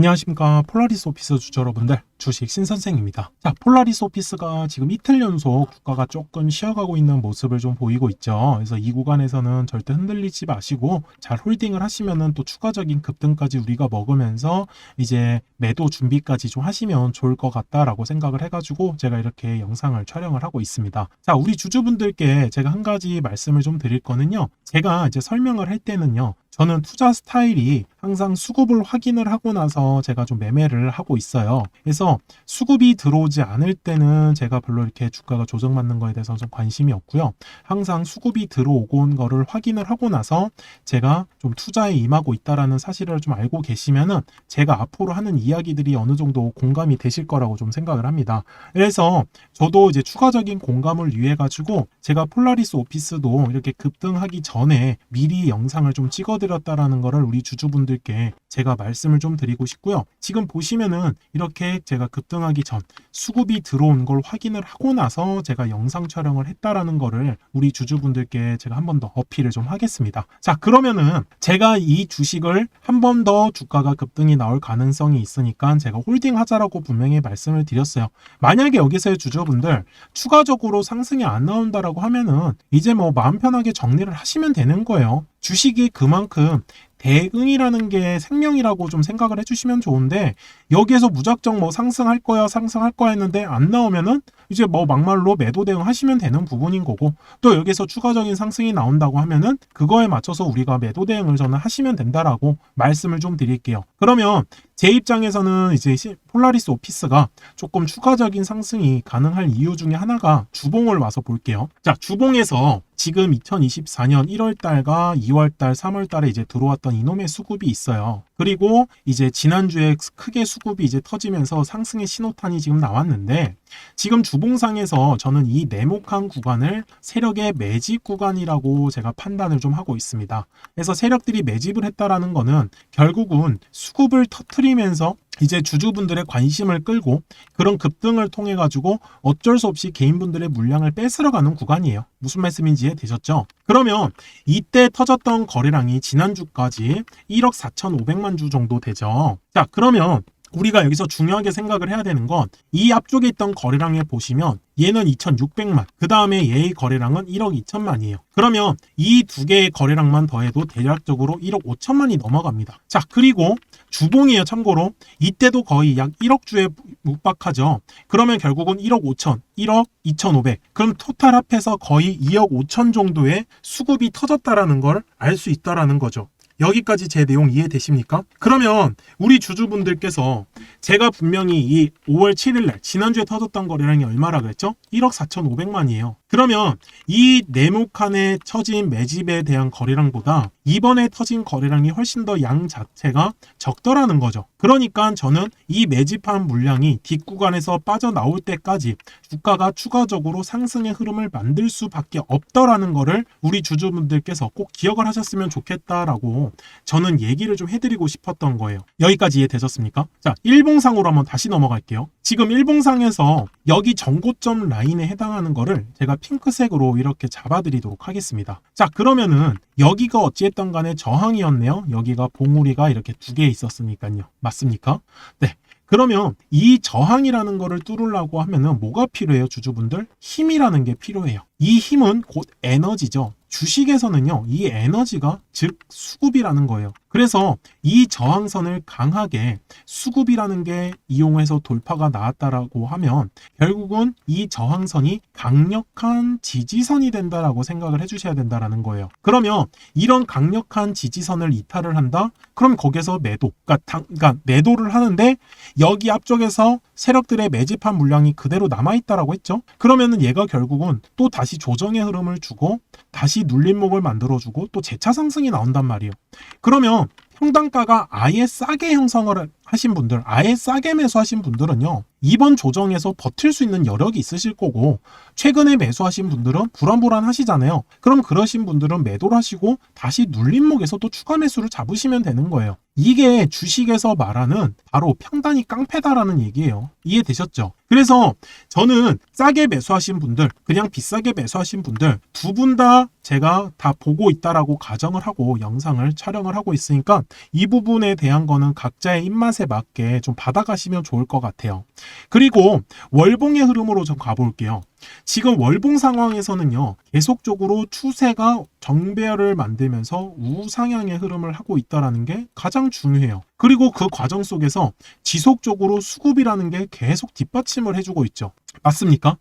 안녕하십니까. 폴라리스 오피스 주주 여러분들 주식 신선생입니다. 자 폴라리스 오피스가 지금 이틀 연속 주가가 조금 쉬어가고 있는 모습을 좀 보이고 있죠. 그래서 이 구간에서는 절대 흔들리지 마시고 잘 홀딩을 하시면은 또 추가적인 급등까지 우리가 먹으면서 이제 매도 준비까지 좀 하시면 좋을 것 같다라고 생각을 해가지고 제가 이렇게 영상을 촬영을 하고 있습니다. 자 우리 주주분들께 제가 한 가지 말씀을 좀 드릴 거는요. 제가 이제 설명을 할 때는요 저는 투자 스타일이 항상 수급을 확인을 하고 나서 제가 좀 매매를 하고 있어요. 그래서 수급이 들어오지 않을 때는 제가 별로 이렇게 주가가 조정받는 거에 대해서 좀 관심이 없고요. 항상 수급이 들어오고 온 거를 확인을 하고 나서 제가 좀 투자에 임하고 있다라는 사실을 좀 알고 계시면은 제가 앞으로 하는 이야기들이 어느 정도 공감이 되실 거라고 좀 생각을 합니다. 그래서 저도 이제 추가적인 공감을 위해 가지고 제가 폴라리스 오피스도 이렇게 급등하기 전에 미리 영상을 좀 찍어 드렸다라는 거를 우리 주주분들께 제가 말씀을 좀 드리고 싶고요. 지금 보시면은 이렇게 제가 급등하기 전 수급이 들어온 걸 확인을 하고 나서 제가 영상 촬영을 했다라는 거를 우리 주주분들께 제가 한 번 더 어필을 좀 하겠습니다. 자, 그러면은 제가 이 주식을 한 번 더 주가가 급등이 나올 가능성이 있으니까 제가 홀딩 하자라고 분명히 말씀을 드렸어요. 만약에 여기서의 주주분들 추가적으로 상승이 안 나온다라고 하면은 이제 뭐 마음 편하게 정리를 하시면 되는 거예요. 주식이 그만큼 대응이라는 게 생명이라고 좀 생각을 해주시면 좋은데 여기에서 무작정 뭐 상승할 거야 상승할 거야 했는데 안 나오면은 이제 뭐 막말로 매도 대응 하시면 되는 부분인 거고 또 여기서 추가적인 상승이 나온다고 하면은 그거에 맞춰서 우리가 매도 대응을 저는 하시면 된다라고 말씀을 좀 드릴게요. 그러면 제 입장에서는 이제 시- 폴라리스 오피스가 조금 추가적인 상승이 가능할 이유 중에 하나가 주봉을 와서 볼게요. 자, 주봉에서 지금 2024년 1월 달과 2월 달, 3월 달에 이제 들어왔던 이놈의 수급이 있어요. 그리고 이제 지난주에 크게 수급 이 이제 터지면서 상승의 신호탄이 지금 나왔는데 지금 주봉상에서 저는 이 네모칸 구간을 세력의 매집 구간이라고 제가 판단을 좀 하고 있습니다. 그래서 세력들이 매집을 했다라는 거는 결국은 수급을 터트리면서 이제 주주분들의 관심을 끌고 그런 급등을 통해 가지고 어쩔 수 없이 개인분들의 물량을 뺏으러 가는 구간이에요. 무슨 말씀인지 이해되셨죠? 그러면 이때 터졌던 거래량이 지난주까지 1억 4,500만 주 정도 되죠. 자, 그러면 우리가 여기서 중요하게 생각을 해야 되는 건 이 앞쪽에 있던 거래량에 보시면 얘는 2,600만, 그 다음에 얘의 거래량은 1억 2천만이에요. 그러면 이 두 개의 거래량만 더해도 대략적으로 1억 5천만이 넘어갑니다. 자, 그리고 주봉이에요, 참고로. 이때도 거의 약 1억 주에 묵박하죠. 그러면 결국은 1억 5천, 1억 2,500. 그럼 토탈 합해서 거의 2억 5천 정도의 수급이 터졌다라는 걸 알 수 있다라는 거죠. 여기까지 제 내용 이해되십니까? 그러면 우리 주주분들께서 제가 분명히 이 5월 7일 날 지난주에 터졌던 거래량이 얼마라 그랬죠? 1억 4,500만이에요. 그러면 이 네모칸에 처진 매집에 대한 거래량보다 이번에 터진 거래량이 훨씬 더 양 자체가 적더라는 거죠. 그러니까 저는 이 매집한 물량이 뒷구간에서 빠져나올 때까지 주가가 추가적으로 상승의 흐름을 만들 수밖에 없더라는 거를 우리 주주분들께서 꼭 기억을 하셨으면 좋겠다라고 저는 얘기를 좀 해드리고 싶었던 거예요. 여기까지 이해되셨습니까? 자, 일봉상으로 한번 다시 넘어갈게요. 지금 일봉상에서 여기 전고점 라인에 해당하는 거를 제가 핑크색으로 이렇게 잡아드리도록 하겠습니다. 자, 그러면은 여기가 어찌했던 간에 저항이었네요. 여기가 봉우리가 이렇게 두 개 있었으니까요. 맞습니까? 네. 그러면 이 저항이라는 거를 뚫으려고 하면은 뭐가 필요해요, 주주분들? 힘이라는 게 필요해요. 이 힘은 곧 에너지죠. 주식에서는요, 이 에너지가 즉 수급이라는 거예요. 그래서 이 저항선을 강하게 수급이라는 게 이용해서 돌파가 나왔다라고 하면 결국은 이 저항선이 강력한 지지선이 된다라고 생각을 해주셔야 된다라는 거예요. 그러면 이런 강력한 지지선을 이탈을 한다? 그럼 거기서 매도, 그러니까, 당- 그러니까 매도를 하는데 여기 앞쪽에서 세력들의 매집한 물량이 그대로 남아있다라고 했죠. 그러면은 얘가 결국은 또 다시 조정의 흐름을 주고 다시 눌림목을 만들어주고 또 재차 상승이 나온단 말이에요. 그러면 평단가가 아예 싸게 형성을 하신 분들, 아예 싸게 매수하신 분들은요, 이번 조정에서 버틸 수 있는 여력이 있으실 거고, 최근에 매수하신 분들은 불안불안하시잖아요. 그럼 그러신 분들은 매도를 하시고, 다시 눌림목에서 또 추가 매수를 잡으시면 되는 거예요. 이게 주식에서 말하는 바로 평단이 깡패다라는 얘기예요. 이해되셨죠? 그래서 저는 싸게 매수하신 분들, 그냥 비싸게 매수하신 분들, 두 분 다 제가 다 보고 있다라고 가정을 하고 영상을 촬영을 하고 있으니까 이 부분에 대한 거는 각자의 입맛에 맞게 좀 받아가시면 좋을 것 같아요. 그리고 월봉의 흐름으로 좀 가볼게요. 지금 월봉 상황에서는요, 계속적으로 추세가 정배열을 만들면서 우상향의 흐름을 하고 있다라는 게 가장 중요해요. 그리고 그 과정 속에서 지속적으로 수급이라는 게 계속 뒷받침을 해주고 있죠. 맞습니까?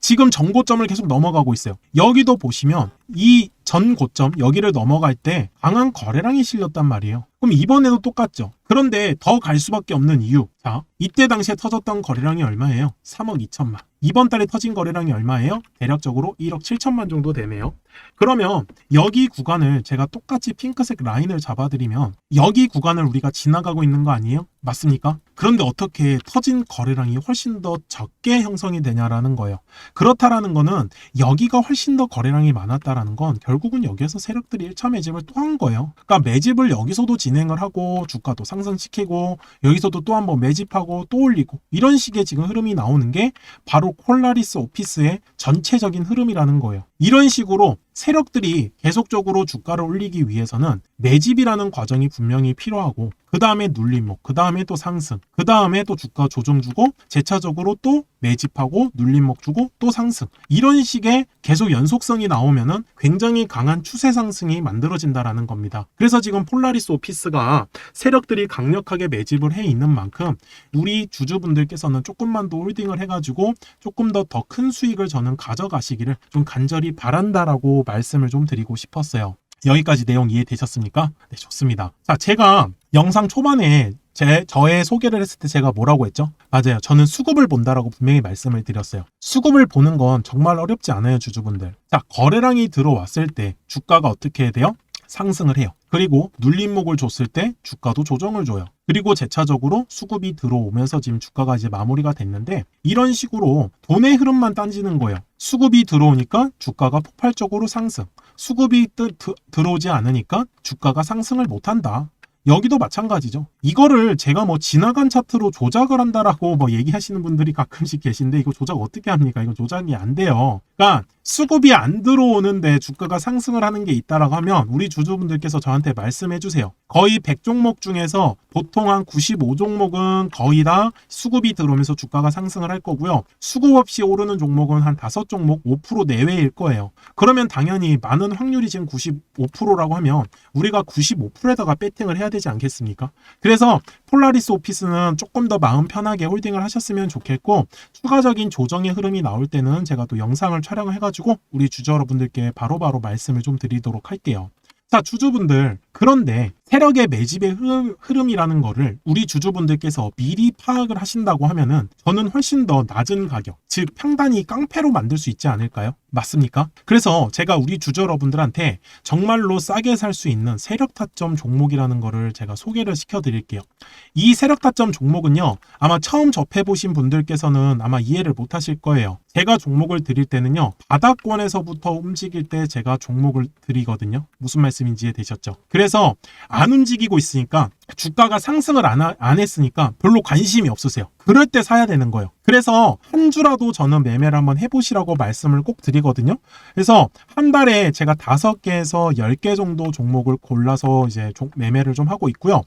지금 전고점을 계속 넘어가고 있어요. 여기도 보시면 이 전 고점 여기를 넘어갈 때 강한 거래량이 실렸단 말이에요. 그럼 이번에도 똑같죠. 그런데 더 갈 수밖에 없는 이유. 자, 이때 당시에 터졌던 거래량이 얼마예요? 3억 2천만. 이번 달에 터진 거래량이 얼마예요? 대략적으로 1억 7천만 정도 되네요. 그러면 여기 구간을 제가 똑같이 핑크색 라인을 잡아드리면 여기 구간을 우리가 지나가고 있는 거 아니에요? 맞습니까? 그런데 어떻게 터진 거래량이 훨씬 더 적게 형성이 되냐라는 거예요. 그렇다라는 거는 여기가 훨씬 더 거래량이 많았다라는 건 결국은 여기에서 세력들이 1차 매집을 또 한 거예요. 그러니까 매집을 여기서도 진행을 하고 주가도 상승시키고 여기서도 또 한번 매집하고 또 올리고 이런 식의 지금 흐름이 나오는 게 바로 콜라리스 오피스의 전체적인 흐름이라는 거예요. 이런 식으로 세력들이 계속적으로 주가를 올리기 위해서는 매집이라는 과정이 분명히 필요하고 그 다음에 눌림목, 그 다음에 또 상승, 그 다음에 또 주가 조정 주고 재차적으로 또 매집하고 눌림목 주고 또 상승 이런 식의 계속 연속성이 나오면은 굉장히 강한 추세 상승이 만들어진다라는 겁니다. 그래서 지금 폴라리스 오피스가 세력들이 강력하게 매집을 해 있는 만큼 우리 주주분들께서는 조금만 더 홀딩을 해가지고 조금 더 더 큰 수익을 저는 가져가시기를 좀 간절히 바란다라고 말씀을 좀 드리고 싶었어요. 여기까지 내용 이해되셨습니까? 네, 좋습니다. 자, 제가 영상 초반에 제 저의 소개를 했을 때 제가 뭐라고 했죠? 맞아요. 저는 수급을 본다라고 분명히 말씀을 드렸어요. 수급을 보는 건 정말 어렵지 않아요, 주주분들. 자, 거래량이 들어왔을 때 주가가 어떻게 돼요? 상승을 해요. 그리고 눌림목을 줬을 때 주가도 조정을 줘요. 그리고 재차적으로 수급이 들어오면서 지금 주가가 이제 마무리가 됐는데 이런 식으로 돈의 흐름만 따지는 거예요. 수급이 들어오니까 주가가 폭발적으로 상승. 수급이 뜨, 드, 들어오지 않으니까 주가가 상승을 못한다. 여기도 마찬가지죠. 이거를 제가 뭐 지나간 차트로 조작을 한다라고 뭐 얘기하시는 분들이 가끔씩 계신데 이거 조작 어떻게 합니까? 이거 조작이 안 돼요. 그러니까 수급이 안 들어오는데 주가가 상승을 하는 게 있다라고 하면 우리 주주분들께서 저한테 말씀해 주세요. 거의 100종목 중에서 보통 한 95종목은 거의 다 수급이 들어오면서 주가가 상승을 할 거고요. 수급 없이 오르는 종목은 한 5종목 5% 내외일 거예요. 그러면 당연히 많은 확률이 지금 95%라고 하면 우리가 95%에다가 배팅을 해야 되지 않겠습니까? 그래서 폴라리스 오피스는 조금 더 마음 편하게 홀딩을 하셨으면 좋겠고 추가적인 조정의 흐름이 나올 때는 제가 또 영상을 촬영을 해가지고 우리 주주 여러분들께 바로바로 말씀을 좀 드리도록 할게요. 자, 주주분들. 그런데 세력의 매집의 흐름, 이라는 거를 우리 주주분들께서 미리 파악을 하신다고 하면은 저는 훨씬 더 낮은 가격, 즉 평단이 깡패로 만들 수 있지 않을까요? 맞습니까? 그래서 제가 우리 주주 여러분들한테 정말로 싸게 살 수 있는 세력 타점 종목이라는 거를 제가 소개를 시켜 드릴게요. 이 세력 타점 종목은요. 아마 처음 접해 보신 분들께서는 아마 이해를 못 하실 거예요. 제가 종목을 드릴 때는요. 바닥권에서부터 움직일 때 제가 종목을 드리거든요. 무슨 말씀 인지 이해되셨죠? 그래서 안 움직이고 있으니까 주가가 상승을 안, 하, 안 했으니까 별로 관심이 없으세요. 그럴 때 사야 되는 거예요. 그래서 한 주라도 저는 매매를 한번 해보시라고 말씀을 꼭 드리거든요. 그래서 한 달에 제가 다섯 개에서 열 개 정도 종목을 골라서 이제 매매를 좀 하고 있고요.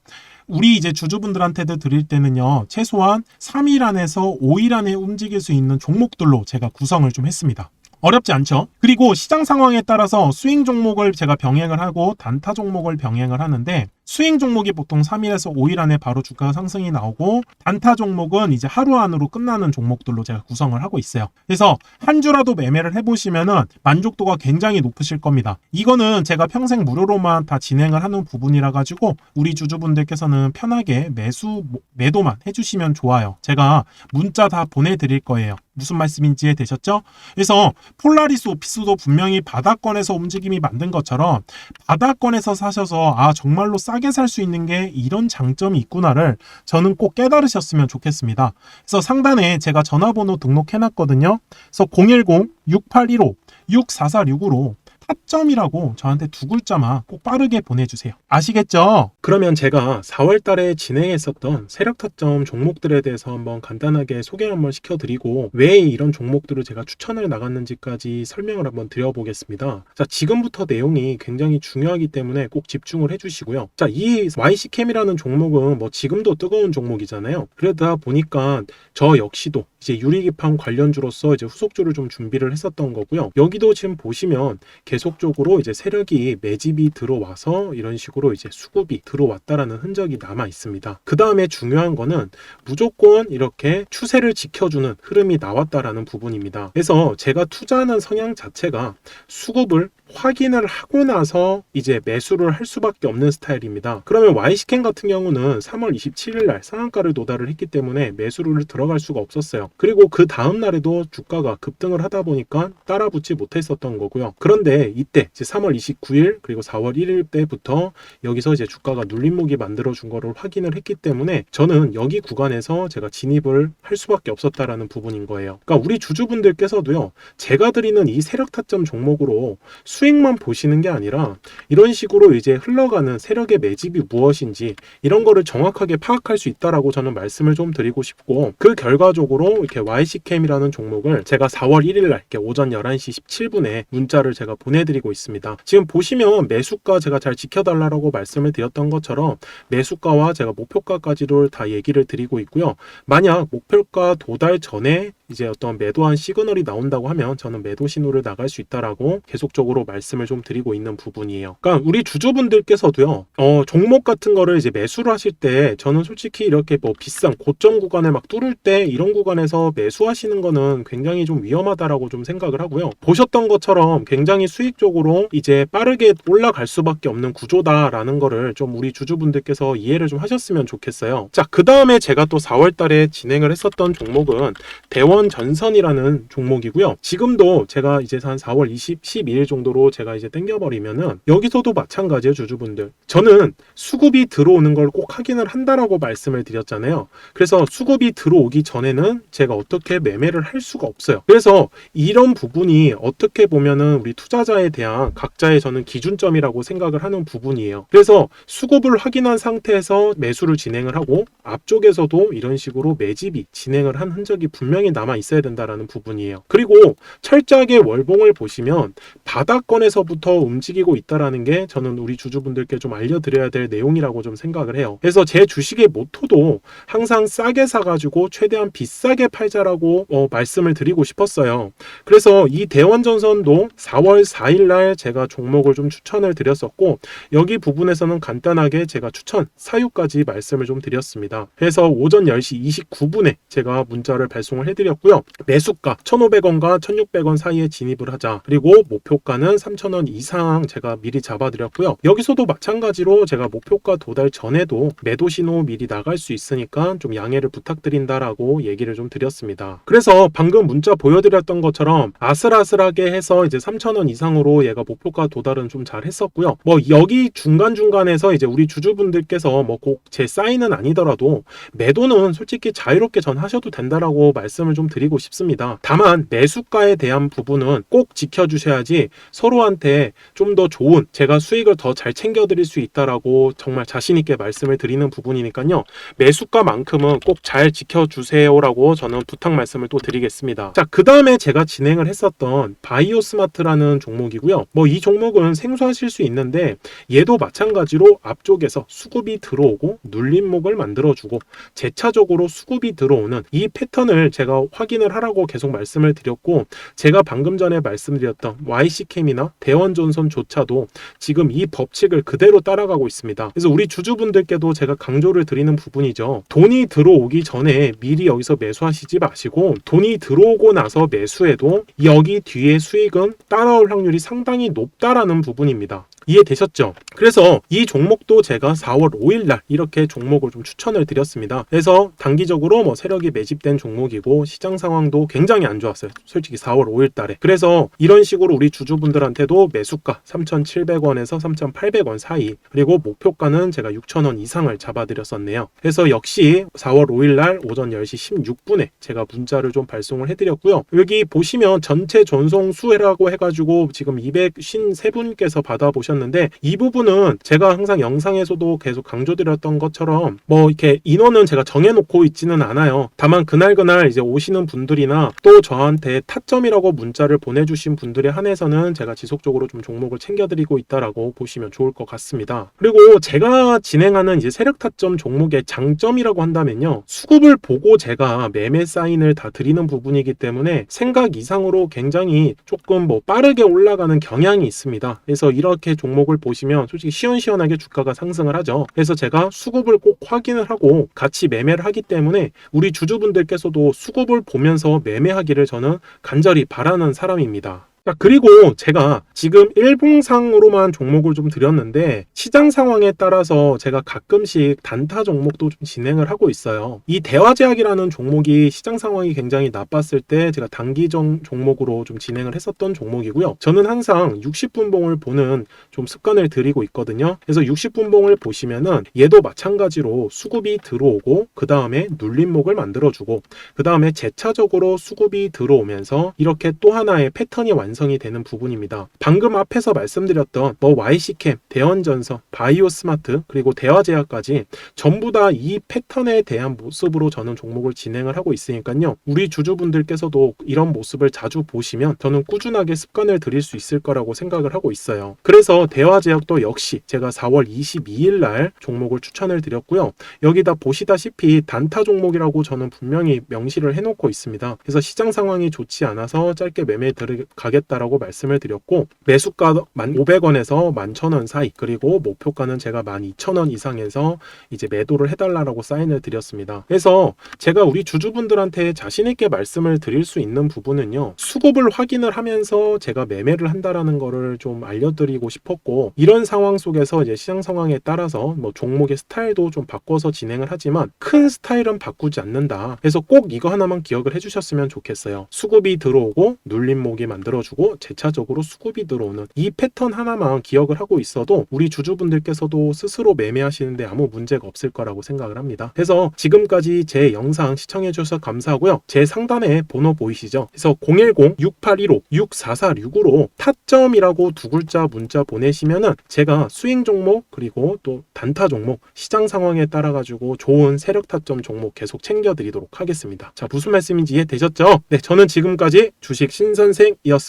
우리 이제 주주분들한테도 드릴 때는요, 최소한 3일 안에서 5일 안에 움직일 수 있는 종목들로 제가 구성을 좀 했습니다. 어렵지 않죠. 그리고 시장 상황에 따라서 스윙 종목을 제가 병행을 하고 단타 종목을 병행을 하는데 스윙 종목이 보통 3일에서 5일 안에 바로 주가 상승이 나오고 단타 종목은 이제 하루 안으로 끝나는 종목들로 제가 구성을 하고 있어요. 그래서 한 주라도 매매를 해보시면은 만족도가 굉장히 높으실 겁니다. 이거는 제가 평생 무료로만 다 진행을 하는 부분이라 가지고 우리 주주분들께서는 편하게 매수 매도만 해주시면 좋아요. 제가 문자 다 보내드릴 거예요. 무슨 말씀인지 되셨죠? 그래서 폴라리스 오피스도 분명히 바닥권에서 움직임이 만든 것처럼 바닥권에서 사셔서 아 정말로 싸 싸게 살 수 있는 게 이런 장점이 있구나를 저는 꼭 깨달으셨으면 좋겠습니다. 그래서 상단에 제가 전화번호 등록해놨거든요. 그래서 010-6815-6446으로 타점이라고 저한테 두 글자만 꼭 빠르게 보내주세요. 아시겠죠? 그러면 제가 4월 달에 진행했었던 세력 타점 종목들에 대해서 한번 간단하게 소개 한번 시켜드리고 왜 이런 종목들을 제가 추천을 나갔는지까지 설명을 한번 드려보겠습니다. 자, 지금부터 내용이 굉장히 중요하기 때문에 꼭 집중을 해주시고요. 자, 이 YC캠이라는 종목은 뭐 지금도 뜨거운 종목이잖아요. 그러다 보니까 저 역시도 이제 유리기판 관련주로서 이제 후속주를 좀 준비를 했었던 거고요. 여기도 지금 보시면 계속적으로 이제 세력이 매집이 들어와서 이런 식으로 이제 수급이 들어왔다라는 흔적이 남아 있습니다. 그 다음에 중요한 거는 무조건 이렇게 추세를 지켜주는 흐름이 나왔다라는 부분입니다. 그래서 제가 투자하는 성향 자체가 수급을 확인을 하고 나서 이제 매수를 할 수밖에 없는 스타일입니다. 그러면 Y스캔 같은 경우는 3월 27일 날 상한가를 도달을 했기 때문에 매수를 들어갈 수가 없었어요. 그리고 그 다음 날에도 주가가 급등을 하다 보니까 따라 붙지 못했었던 거고요. 그런데 이때 이제 3월 29일 그리고 4월 1일 때부터 여기서 이제 주가가 눌림목이 만들어 준 거를 확인을 했기 때문에 저는 여기 구간에서 제가 진입을 할 수밖에 없었다라는 부분인 거예요. 그러니까 우리 주주분들께서도요. 제가 드리는 이 세력 타점 종목으로 수익만 보시는 게 아니라 이런 식으로 이제 흘러가는 세력의 매집이 무엇인지 이런 거를 정확하게 파악할 수 있다라고 저는 말씀을 좀 드리고 싶고 그 결과적으로 이렇게 YC캠이라는 종목을 제가 4월 1일 날 오전 11시 17분에 문자를 제가 보내드리고 있습니다. 지금 보시면 매수가 제가 잘 지켜달라고 말씀을 드렸던 것처럼 매수가와 제가 목표가까지를 다 얘기를 드리고 있고요. 만약 목표가 도달 전에 이제 어떤 매도한 시그널이 나온다고 하면 저는 매도 신호를 나갈 수 있다라고 계속적으로 말씀을 좀 드리고 있는 부분이에요. 그러니까 우리 주주분들께서도요, 어, 종목 같은 거를 이제 매수를 하실 때 저는 솔직히 이렇게 뭐 비싼 고점 구간을 막 뚫을 때 이런 구간에서 매수하시는 거는 굉장히 좀 위험하다라고 좀 생각을 하고요. 보셨던 것처럼 굉장히 수익적으로 이제 빠르게 올라갈 수밖에 없는 구조다라는 거를 좀 우리 주주분들께서 이해를 좀 하셨으면 좋겠어요. 자, 그 다음에 제가 또 4월 달에 진행을 했었던 종목은 대원 전선이라는 종목이고요. 지금도 제가 이제 한 4월 20, 12일 정도로 제가 이제 땡겨버리면은 여기서도 마찬가지예요, 주주분들. 저는 수급이 들어오는 걸 꼭 확인을 한다라고 말씀을 드렸잖아요. 그래서 수급이 들어오기 전에는 제가 어떻게 매매를 할 수가 없어요. 그래서 이런 부분이 어떻게 보면은 우리 투자자에 대한 각자의 저는 기준점이라고 생각을 하는 부분이에요. 그래서 수급을 확인한 상태에서 매수를 진행을 하고 앞쪽에서도 이런 식으로 매집이 진행을 한 흔적이 분명히 남아 있어야 된다라는 부분이에요. 그리고 철저하게 월봉을 보시면 바닥권에서부터 움직이고 있다라는 게 저는 우리 주주분들께 좀 알려드려야 될 내용이라고 좀 생각을 해요. 그래서 제 주식의 모토도 항상 싸게 사가지고 최대한 비싸게 팔자라고 어, 말씀을 드리고 싶었어요. 그래서 이 대원전선도 4월 4일 날 제가 종목을 좀 추천을 드렸었고 여기 부분에서는 간단하게 제가 추천 사유까지 말씀을 좀 드렸습니다. 그래서 오전 10시 29분에 제가 문자를 발송을 해드렸고 요. 매수가 1,500원과 1,600원 사이에 진입을 하자. 그리고 목표가는 3,000원 이상 제가 미리 잡아드렸고요. 여기서도 마찬가지로 제가 목표가 도달 전에도 매도 신호 미리 나갈 수 있으니까 좀 양해를 부탁드린다라고 얘기를 좀 드렸습니다. 그래서 방금 문자 보여드렸던 것처럼 아슬아슬하게 해서 이제 3,000원 이상으로 얘가 목표가 도달은 좀 잘 했었고요. 뭐 여기 중간중간에서 이제 우리 주주분들께서 뭐 꼭 제 사인은 아니더라도 매도는 솔직히 자유롭게 전 하셔도 된다라고 말씀을 좀 드리고 싶습니다. 다만 매수가에 대한 부분은 꼭 지켜주셔야지 서로한테 좀 더 좋은 제가 수익을 더 잘 챙겨드릴 수 있다라고 정말 자신 있게 말씀을 드리는 부분이니까요. 매수가만큼은 꼭 잘 지켜주세요라고 저는 부탁 말씀을 또 드리겠습니다. 자, 그 다음에 제가 진행을 했었던 바이오 스마트라는 종목이고요. 뭐 이 종목은 생소하실 수 있는데 얘도 마찬가지로 앞쪽에서 수급이 들어오고 눌림목을 만들어주고 재차적으로 수급이 들어오는 이 패턴을 제가 확인을 하라고 계속 말씀을 드렸고 제가 방금 전에 말씀드렸던 YC캠이나 대원전선조차도 지금 이 법칙을 그대로 따라가고 있습니다. 그래서 우리 주주분들께도 제가 강조를 드리는 부분이죠. 돈이 들어오기 전에 미리 여기서 매수하시지 마시고 돈이 들어오고 나서 매수해도 여기 뒤에 수익은 따라올 확률이 상당히 높다라는 부분입니다. 이해되셨죠? 그래서 이 종목도 제가 4월 5일 날 이렇게 종목을 좀 추천을 드렸습니다. 그래서 단기적으로 뭐 세력이 매집된 종목이고 시장 상황도 굉장히 안 좋았어요. 솔직히 4월 5일 달에. 그래서 이런 식으로 우리 주주분들한테도 매수가 3,700원에서 3,800원 사이 그리고 목표가는 제가 6,000원 이상을 잡아드렸었네요. 그래서 역시 4월 5일 날 오전 10시 16분에 제가 문자를 좀 발송을 해드렸고요. 여기 보시면 전체 전송 수혜라고 해가지고 지금 253분께서 받아보셨는데 이 부분은 제가 항상 영상에서도 계속 강조드렸던 것처럼 뭐 이렇게 인원은 제가 정해놓고 있지는 않아요. 다만 그날 그날 이제 오시는 분들이나 또 저한테 타점이라고 문자를 보내주신 분들에 한해서는 제가 지속적으로 좀 종목을 챙겨드리고 있다라고 보시면 좋을 것 같습니다. 그리고 제가 진행하는 이제 세력 타점 종목의 장점이라고 한다면요. 수급을 보고 제가 매매 사인을 다 드리는 부분이기 때문에 생각 이상으로 굉장히 조금 뭐 빠르게 올라가는 경향이 있습니다. 그래서 이렇게 종목을 보시면 솔직히 시원시원하게 주가가 상승을 하죠. 그래서 제가 수급을 꼭 확인을 하고 같이 매매를 하기 때문에 우리 주주분들께서도 수급을 보면서 매매하기를 저는 간절히 바라는 사람입니다. 자, 그리고 제가 지금 일봉상으로만 종목을 좀 드렸는데 시장 상황에 따라서 제가 가끔씩 단타 종목도 좀 진행을 하고 있어요. 이 대화제약이라는 종목이 시장 상황이 굉장히 나빴을 때 제가 단기 종, 종목으로 좀 진행을 했었던 종목이고요. 저는 항상 60분봉을 보는 좀 습관을 들이고 있거든요. 그래서 60분봉을 보시면은 얘도 마찬가지로 수급이 들어오고 그 다음에 눌림목을 만들어주고 그 다음에 재차적으로 수급이 들어오면서 이렇게 또 하나의 패턴이 완성 이 되는 부분입니다. 방금 앞에서 말씀드렸던 뭐 YC캠, 대원전선, 바이오스마트 그리고 대화제약까지 전부 다 이 패턴에 대한 모습으로 저는 종목을 진행을 하고 있으니까요. 우리 주주분들께서도 이런 모습을 자주 보시면 저는 꾸준하게 습관을 들일 수 있을 거라고 생각을 하고 있어요. 그래서 대화제약도 역시 제가 4월 22일 날 종목을 추천을 드렸고요. 여기다 보시다시피 단타 종목이라고 저는 분명히 명시를 해놓고 있습니다. 그래서 시장 상황이 좋지 않아서 짧게 매매 들어가겠다 라고 말씀을 드렸고 매수가 1,500원에서 11,000원 사이 그리고 목표가는 제가 12,000원 이상에서 이제 매도를 해달라고 사인을 드렸습니다. 그래서 제가 우리 주주분들한테 자신 있게 말씀을 드릴 수 있는 부분은요. 수급을 확인을 하면서 제가 매매를 한다라는 거를 좀 알려드리고 싶었고 이런 상황 속에서 이제 시장 상황에 따라서 뭐 종목의 스타일도 좀 바꿔서 진행을 하지만 큰 스타일은 바꾸지 않는다. 그래서 꼭 이거 하나만 기억을 해주셨으면 좋겠어요. 수급이 들어오고 눌림목이 만들어주고 재차적으로 수급이 들어오는 이 패턴 하나만 기억을 하고 있어도 우리 주주분들께서도 스스로 매매하시는데 아무 문제가 없을 거라고 생각을 합니다. 그래서 지금까지 제 영상 시청해 주셔서 감사하고요. 제 상단에 번호 보이시죠? 그래서 010-6815-6446으로 타점이라고 두 글자 문자 보내시면은 제가 수익 종목 그리고 또 단타 종목 시장 상황에 따라 가지고 좋은 세력 타점 종목 계속 챙겨 드리도록 하겠습니다. 자, 무슨 말씀인지 이해되셨죠? 네, 저는 지금까지 주식 신선생이었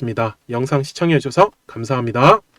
영상 시청해 주셔서 감사합니다.